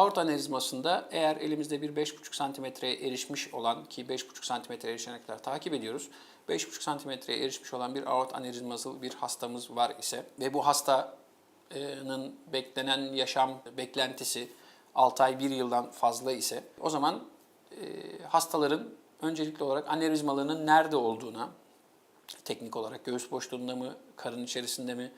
Aorta anevrizmasında eğer elimizde bir 5,5 santimetreye erişmiş olan ki 5,5 santimetreye erişene kadar takip ediyoruz. 5,5 santimetreye erişmiş olan bir aort anevrizması bir hastamız var ise ve bu hastanın beklenen yaşam beklentisi 6 ay 1 yıldan fazla ise o zaman e, hastaların öncelikli olarak anevrizmalarının nerede olduğuna teknik olarak göğüs boşluğunda mı, karın içerisinde mi,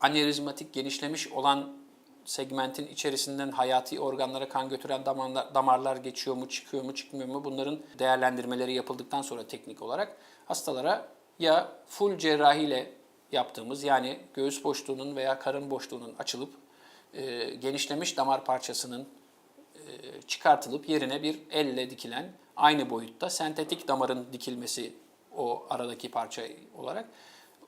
anevrizmatik genişlemiş olan segmentin içerisinden hayati organlara kan götüren damarlar, damarlar geçiyor mu, çıkıyor mu, çıkmıyor mu bunların değerlendirmeleri yapıldıktan sonra teknik olarak hastalara ya full cerrahiyle yaptığımız yani göğüs boşluğunun veya karın boşluğunun açılıp e, genişlemiş damar parçasının e, çıkartılıp yerine bir elle dikilen aynı boyutta sentetik damarın dikilmesi o aradaki parça olarak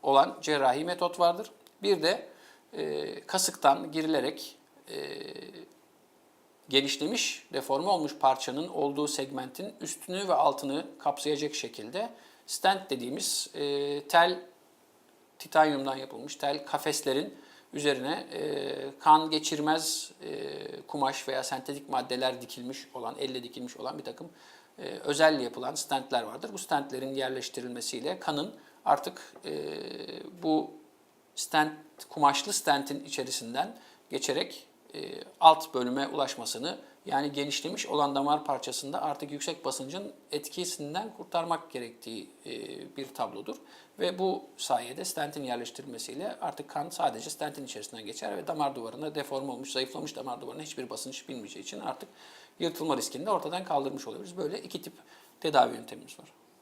olan cerrahi metot vardır. Bir de e, kasıktan girilerek e, genişlemiş, deforme olmuş parçanın olduğu segmentin üstünü ve altını kapsayacak şekilde stent dediğimiz e, tel titanyumdan yapılmış tel kafeslerin üzerine e, kan geçirmez e, kumaş veya sentetik maddeler dikilmiş olan, elle dikilmiş olan bir takım e, özel yapılan stentler vardır. Bu stentlerin yerleştirilmesiyle kanın artık e, bu stent, kumaşlı stentin içerisinden geçerek e, alt bölüme ulaşmasını yani genişlemiş olan damar parçasında artık yüksek basıncın etkisinden kurtarmak gerektiği e, bir tablodur. Ve bu sayede stentin yerleştirilmesiyle artık kan sadece stentin içerisinden geçer ve damar duvarına deforme olmuş, zayıflamış damar duvarına hiçbir basınç bilmeyeceği için artık yırtılma riskini de ortadan kaldırmış oluyoruz. Böyle iki tip tedavi yöntemimiz var.